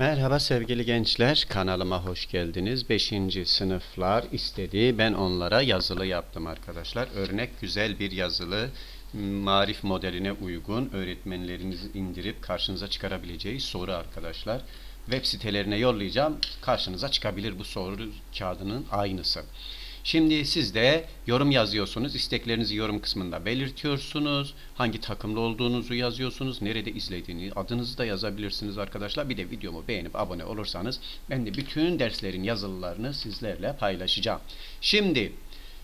Merhaba sevgili gençler, kanalıma hoş geldiniz. 5. sınıflar istedi. Ben onlara yazılı yaptım arkadaşlar. Örnek güzel bir yazılı marif modeline uygun öğretmenleriniz indirip karşınıza çıkarabileceği soru arkadaşlar. Web sitelerine yollayacağım. Karşınıza çıkabilir bu soru kağıdının aynısı. Şimdi siz de yorum yazıyorsunuz. İsteklerinizi yorum kısmında belirtiyorsunuz. Hangi takımlı olduğunuzu yazıyorsunuz. Nerede izlediğini, adınızı da yazabilirsiniz arkadaşlar. Bir de videomu beğenip abone olursanız ben de bütün derslerin yazılılarını sizlerle paylaşacağım. Şimdi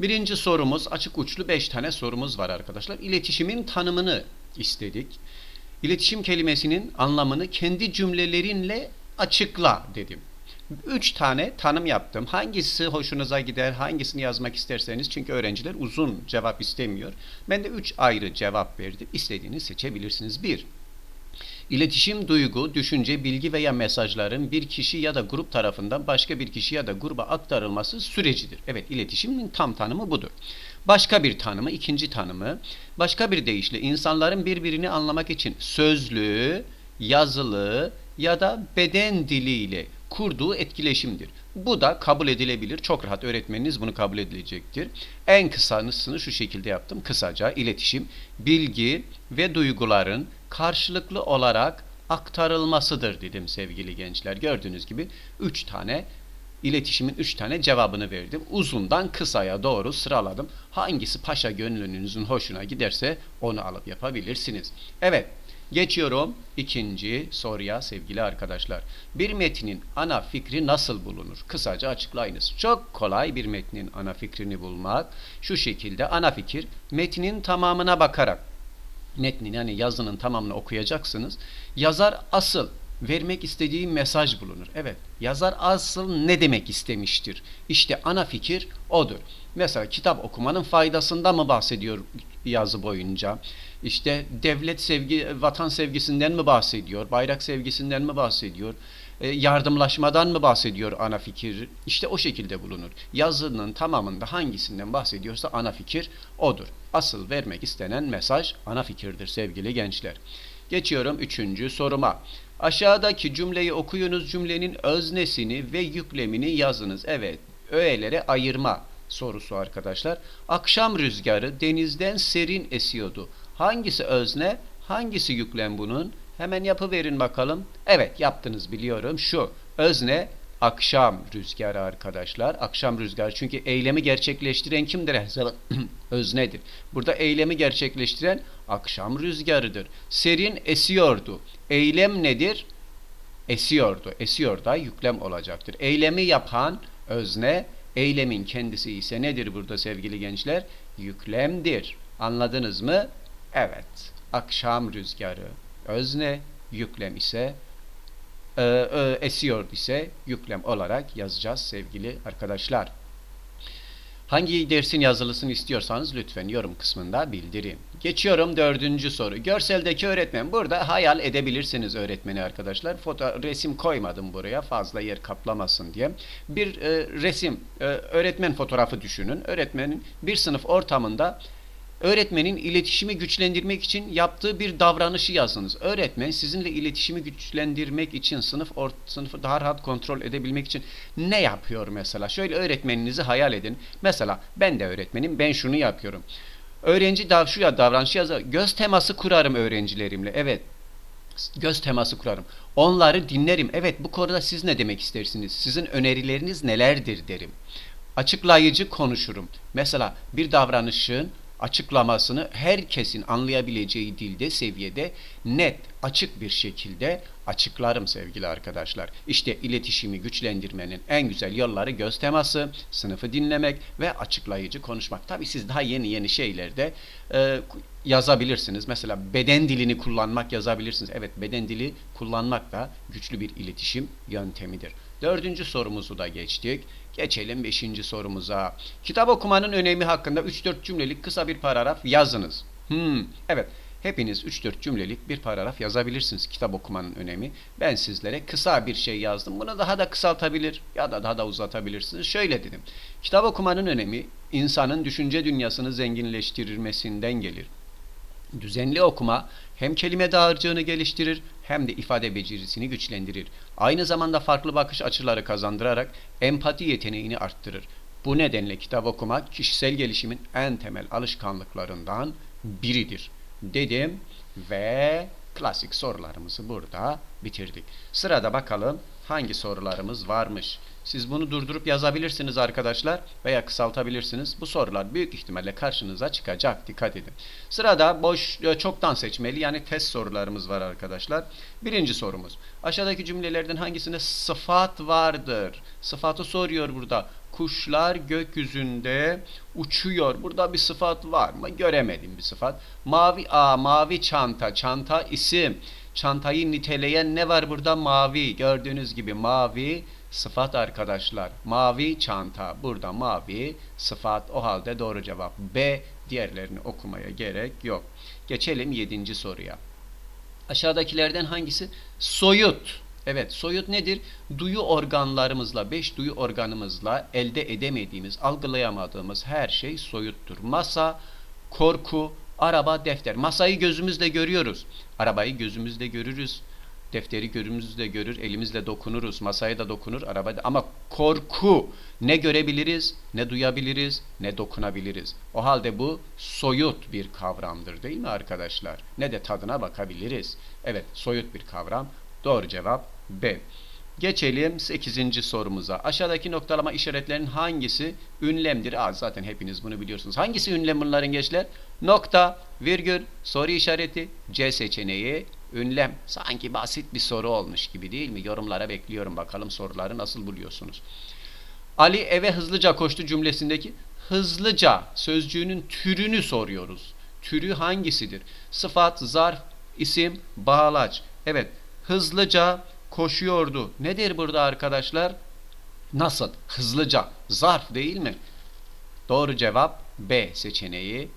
birinci sorumuz açık uçlu 5 tane sorumuz var arkadaşlar. İletişimin tanımını istedik. İletişim kelimesinin anlamını kendi cümlelerinle açıkla dedim. Üç tane tanım yaptım. Hangisi hoşunuza gider, hangisini yazmak isterseniz. Çünkü öğrenciler uzun cevap istemiyor. Ben de üç ayrı cevap verdim. İstediğini seçebilirsiniz. Bir, İletişim, duygu, düşünce, bilgi veya mesajların bir kişi ya da grup tarafından başka bir kişi ya da gruba aktarılması sürecidir. Evet, iletişimin tam tanımı budur. Başka bir tanımı, ikinci tanımı, başka bir deyişle insanların birbirini anlamak için sözlü, yazılı ya da beden diliyle kurduğu etkileşimdir. Bu da kabul edilebilir. Çok rahat öğretmeniniz bunu kabul edilecektir. En kısasını şu şekilde yaptım. Kısaca iletişim, bilgi ve duyguların karşılıklı olarak aktarılmasıdır dedim sevgili gençler. Gördüğünüz gibi 3 tane iletişimin 3 tane cevabını verdim. Uzundan kısaya doğru sıraladım. Hangisi paşa gönlünüzün hoşuna giderse onu alıp yapabilirsiniz. Evet, Geçiyorum ikinci soruya sevgili arkadaşlar. Bir metnin ana fikri nasıl bulunur? Kısaca açıklayınız. Çok kolay bir metnin ana fikrini bulmak. Şu şekilde ana fikir metnin tamamına bakarak metnin yani yazının tamamını okuyacaksınız. Yazar asıl vermek istediği mesaj bulunur. Evet, yazar asıl ne demek istemiştir? İşte ana fikir odur. Mesela kitap okumanın faydasından mı bahsediyor yazı boyunca? İşte devlet sevgi, vatan sevgisinden mi bahsediyor? Bayrak sevgisinden mi bahsediyor? E, yardımlaşmadan mı bahsediyor ana fikir? İşte o şekilde bulunur. Yazının tamamında hangisinden bahsediyorsa ana fikir odur. Asıl vermek istenen mesaj ana fikirdir sevgili gençler. Geçiyorum üçüncü soruma. Aşağıdaki cümleyi okuyunuz. Cümlenin öznesini ve yüklemini yazınız. Evet, öğelere ayırma sorusu arkadaşlar. Akşam rüzgarı denizden serin esiyordu. Hangisi özne, hangisi yüklem bunun? Hemen yapıverin bakalım. Evet, yaptınız biliyorum. Şu özne akşam rüzgarı arkadaşlar. Akşam rüzgarı çünkü eylemi gerçekleştiren kimdir? Öznedir. Burada eylemi gerçekleştiren akşam rüzgarıdır. Serin esiyordu. Eylem nedir? Esiyordu. Esiyor da yüklem olacaktır. Eylemi yapan özne, eylemin kendisi ise nedir burada sevgili gençler? Yüklemdir. Anladınız mı? Evet. Akşam rüzgarı özne, yüklem ise e, e, esiyor ise yüklem olarak yazacağız sevgili arkadaşlar. Hangi dersin yazılısını istiyorsanız lütfen yorum kısmında bildirin. Geçiyorum dördüncü soru. Görseldeki öğretmen. Burada hayal edebilirsiniz öğretmeni arkadaşlar. Foto resim koymadım buraya fazla yer kaplamasın diye. Bir e, resim, e, öğretmen fotoğrafı düşünün. Öğretmenin bir sınıf ortamında Öğretmenin iletişimi güçlendirmek için yaptığı bir davranışı yazınız. Öğretmen sizinle iletişimi güçlendirmek için sınıf or, sınıfı daha rahat kontrol edebilmek için ne yapıyor mesela? Şöyle öğretmeninizi hayal edin. Mesela ben de öğretmenim. Ben şunu yapıyorum. Öğrenci dav şu ya davranışı yazar. Göz teması kurarım öğrencilerimle. Evet. Göz teması kurarım. Onları dinlerim. Evet bu konuda siz ne demek istersiniz? Sizin önerileriniz nelerdir derim. Açıklayıcı konuşurum. Mesela bir davranışın açıklamasını herkesin anlayabileceği dilde, seviyede net, açık bir şekilde açıklarım sevgili arkadaşlar. İşte iletişimi güçlendirmenin en güzel yolları göz teması, sınıfı dinlemek ve açıklayıcı konuşmak. Tabi siz daha yeni yeni şeylerde e, yazabilirsiniz. Mesela beden dilini kullanmak yazabilirsiniz. Evet beden dili kullanmak da güçlü bir iletişim yöntemidir. Dördüncü sorumuzu da geçtik. Geçelim beşinci sorumuza. Kitap okumanın önemi hakkında 3-4 cümlelik kısa bir paragraf yazınız. Hmm, evet. Hepiniz 3-4 cümlelik bir paragraf yazabilirsiniz kitap okumanın önemi. Ben sizlere kısa bir şey yazdım. Bunu daha da kısaltabilir ya da daha da uzatabilirsiniz. Şöyle dedim. Kitap okumanın önemi insanın düşünce dünyasını zenginleştirmesinden gelir. Düzenli okuma hem kelime dağarcığını geliştirir hem de ifade becerisini güçlendirir. Aynı zamanda farklı bakış açıları kazandırarak empati yeteneğini arttırır. Bu nedenle kitap okumak kişisel gelişimin en temel alışkanlıklarından biridir. Dedim ve klasik sorularımızı burada bitirdik. Sırada bakalım hangi sorularımız varmış. Siz bunu durdurup yazabilirsiniz arkadaşlar veya kısaltabilirsiniz. Bu sorular büyük ihtimalle karşınıza çıkacak. Dikkat edin. Sırada boş e, çoktan seçmeli yani test sorularımız var arkadaşlar. Birinci sorumuz. Aşağıdaki cümlelerden hangisinde sıfat vardır? Sıfatı soruyor burada. Kuşlar gökyüzünde uçuyor. Burada bir sıfat var mı? Göremedim bir sıfat. Mavi a mavi çanta. Çanta isim. Çantayı niteleyen ne var burada? Mavi. Gördüğünüz gibi mavi sıfat arkadaşlar. Mavi çanta. Burada mavi sıfat. O halde doğru cevap B. Diğerlerini okumaya gerek yok. Geçelim yedinci soruya. Aşağıdakilerden hangisi soyut? Evet, soyut nedir? Duyu organlarımızla, beş duyu organımızla elde edemediğimiz, algılayamadığımız her şey soyuttur. Masa, korku, araba, defter. Masayı gözümüzle görüyoruz. Arabayı gözümüzle görürüz. Defteri gözümüzle görür, elimizle dokunuruz, masaya da dokunur, arabada. Ama korku ne görebiliriz, ne duyabiliriz, ne dokunabiliriz. O halde bu soyut bir kavramdır değil mi arkadaşlar? Ne de tadına bakabiliriz. Evet, soyut bir kavram. Doğru cevap B. Geçelim 8. sorumuza. Aşağıdaki noktalama işaretlerinin hangisi ünlemdir? Aa, zaten hepiniz bunu biliyorsunuz. Hangisi ünlem bunların gençler? Nokta, virgül, soru işareti, C seçeneği, ünlem. Sanki basit bir soru olmuş gibi değil mi? Yorumlara bekliyorum bakalım soruları nasıl buluyorsunuz. Ali eve hızlıca koştu cümlesindeki hızlıca sözcüğünün türünü soruyoruz. Türü hangisidir? Sıfat, zarf, isim, bağlaç. Evet, hızlıca koşuyordu. Nedir burada arkadaşlar? Nasıl? Hızlıca. Zarf değil mi? Doğru cevap B seçeneği.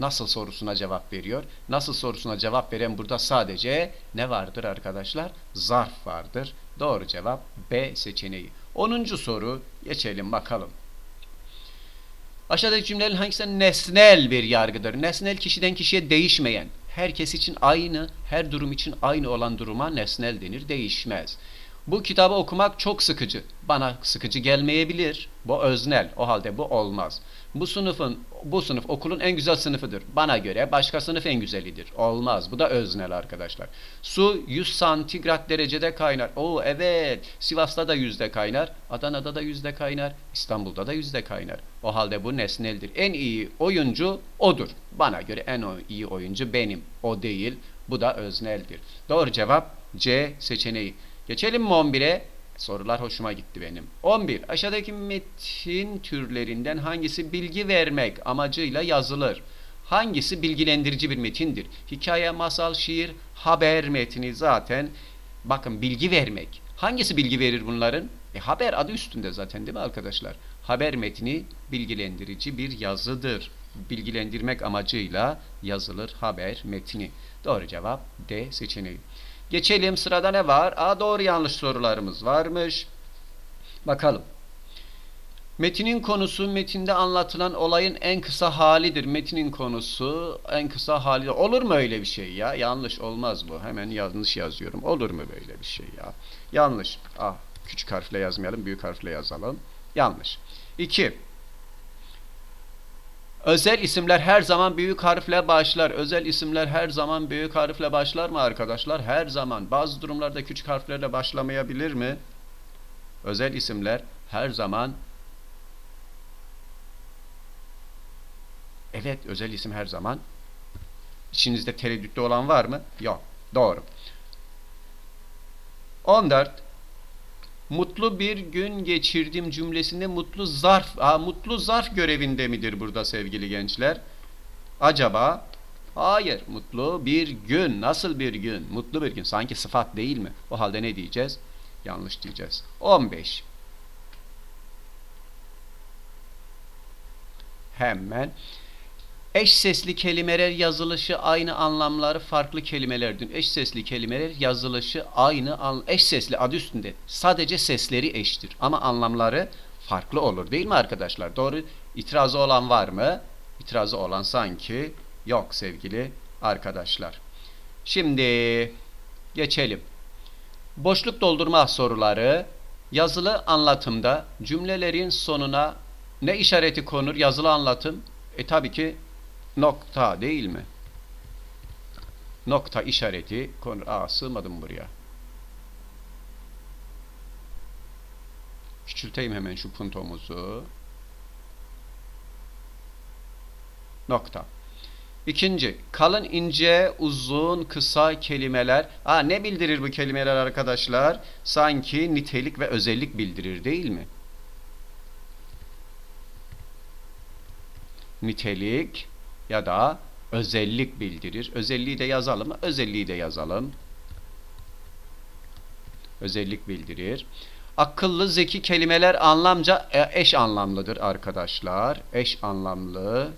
Nasıl sorusuna cevap veriyor. Nasıl sorusuna cevap veren burada sadece ne vardır arkadaşlar? Zarf vardır. Doğru cevap B seçeneği. 10. soru geçelim bakalım. Aşağıdaki cümlelerin hangisi nesnel bir yargıdır? Nesnel kişiden kişiye değişmeyen, herkes için aynı, her durum için aynı olan duruma nesnel denir, değişmez. Bu kitabı okumak çok sıkıcı. Bana sıkıcı gelmeyebilir. Bu öznel. O halde bu olmaz. Bu sınıfın bu sınıf okulun en güzel sınıfıdır. Bana göre başka sınıf en güzelidir. Olmaz. Bu da öznel arkadaşlar. Su 100 santigrat derecede kaynar. Oo evet. Sivas'ta da yüzde kaynar. Adana'da da yüzde kaynar. İstanbul'da da yüzde kaynar. O halde bu nesneldir. En iyi oyuncu odur. Bana göre en iyi oyuncu benim. O değil. Bu da özneldir. Doğru cevap C seçeneği. Geçelim mi 11'e? Sorular hoşuma gitti benim. 11. Aşağıdaki metin türlerinden hangisi bilgi vermek amacıyla yazılır? Hangisi bilgilendirici bir metindir? Hikaye, masal, şiir, haber metni zaten. Bakın bilgi vermek. Hangisi bilgi verir bunların? E, haber adı üstünde zaten değil mi arkadaşlar? Haber metni bilgilendirici bir yazıdır. Bilgilendirmek amacıyla yazılır haber metni. Doğru cevap D seçeneği. Geçelim sırada ne var? A doğru yanlış sorularımız varmış. Bakalım. Metinin konusu metinde anlatılan olayın en kısa halidir. Metinin konusu en kısa hali. Olur mu öyle bir şey ya? Yanlış olmaz bu. Hemen yanlış yazıyorum. Olur mu böyle bir şey ya? Yanlış. Ah, küçük harfle yazmayalım, büyük harfle yazalım. Yanlış. 2. Özel isimler her zaman büyük harfle başlar. Özel isimler her zaman büyük harfle başlar mı arkadaşlar? Her zaman. Bazı durumlarda küçük harflerle başlamayabilir mi? Özel isimler her zaman Evet, özel isim her zaman. İçinizde tereddütlü olan var mı? Yok. Doğru. 14 Mutlu bir gün geçirdim cümlesinde mutlu zarf, aa, mutlu zarf görevinde midir burada sevgili gençler? Acaba? Hayır, mutlu bir gün. Nasıl bir gün? Mutlu bir gün. Sanki sıfat değil mi? O halde ne diyeceğiz? Yanlış diyeceğiz. 15. Hemen. Eş sesli kelimeler yazılışı aynı anlamları farklı kelimelerdir. Eş sesli kelimeler yazılışı aynı eş sesli adı üstünde. Sadece sesleri eştir ama anlamları farklı olur değil mi arkadaşlar? Doğru itirazı olan var mı? İtirazı olan sanki yok sevgili arkadaşlar. Şimdi geçelim. Boşluk doldurma soruları yazılı anlatımda cümlelerin sonuna ne işareti konur yazılı anlatım? E tabii ki nokta değil mi? Nokta işareti. Aa sığmadım buraya. Küçülteyim hemen şu puntomuzu. Nokta. İkinci, kalın, ince, uzun, kısa kelimeler. Aa, ne bildirir bu kelimeler arkadaşlar? Sanki nitelik ve özellik bildirir değil mi? Nitelik ya da özellik bildirir. Özelliği de yazalım mı? Özelliği de yazalım. Özellik bildirir. Akıllı, zeki kelimeler anlamca e, eş anlamlıdır arkadaşlar. Eş anlamlı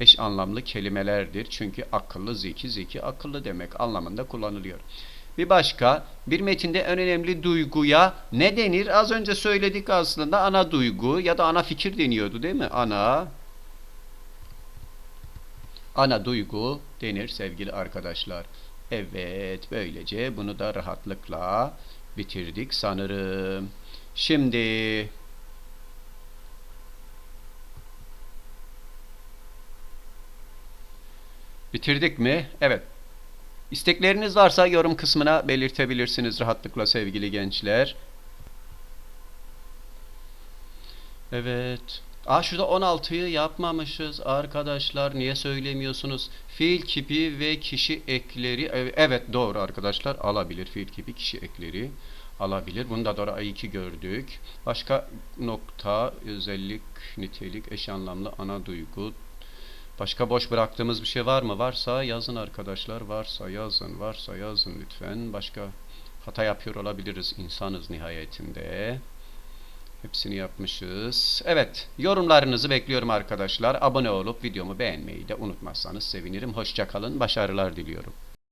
eş anlamlı kelimelerdir. Çünkü akıllı, zeki, zeki, akıllı demek anlamında kullanılıyor. Bir başka, bir metinde en önemli duyguya ne denir? Az önce söyledik aslında ana duygu ya da ana fikir deniyordu değil mi? Ana ana duygu denir sevgili arkadaşlar. Evet, böylece bunu da rahatlıkla bitirdik sanırım. Şimdi Bitirdik mi? Evet. İstekleriniz varsa yorum kısmına belirtebilirsiniz rahatlıkla sevgili gençler. Evet. Aa şurada 16'yı yapmamışız arkadaşlar. Niye söylemiyorsunuz? Fiil kipi ve kişi ekleri. Evet doğru arkadaşlar. Alabilir fiil kipi kişi ekleri. Alabilir. Bunu da doğru A2 gördük. Başka nokta, özellik, nitelik, eş anlamlı, ana duygu, Başka boş bıraktığımız bir şey var mı? Varsa yazın arkadaşlar. Varsa yazın. Varsa yazın lütfen. Başka hata yapıyor olabiliriz. İnsanız nihayetinde. Hepsini yapmışız. Evet. Yorumlarınızı bekliyorum arkadaşlar. Abone olup videomu beğenmeyi de unutmazsanız sevinirim. Hoşçakalın. Başarılar diliyorum.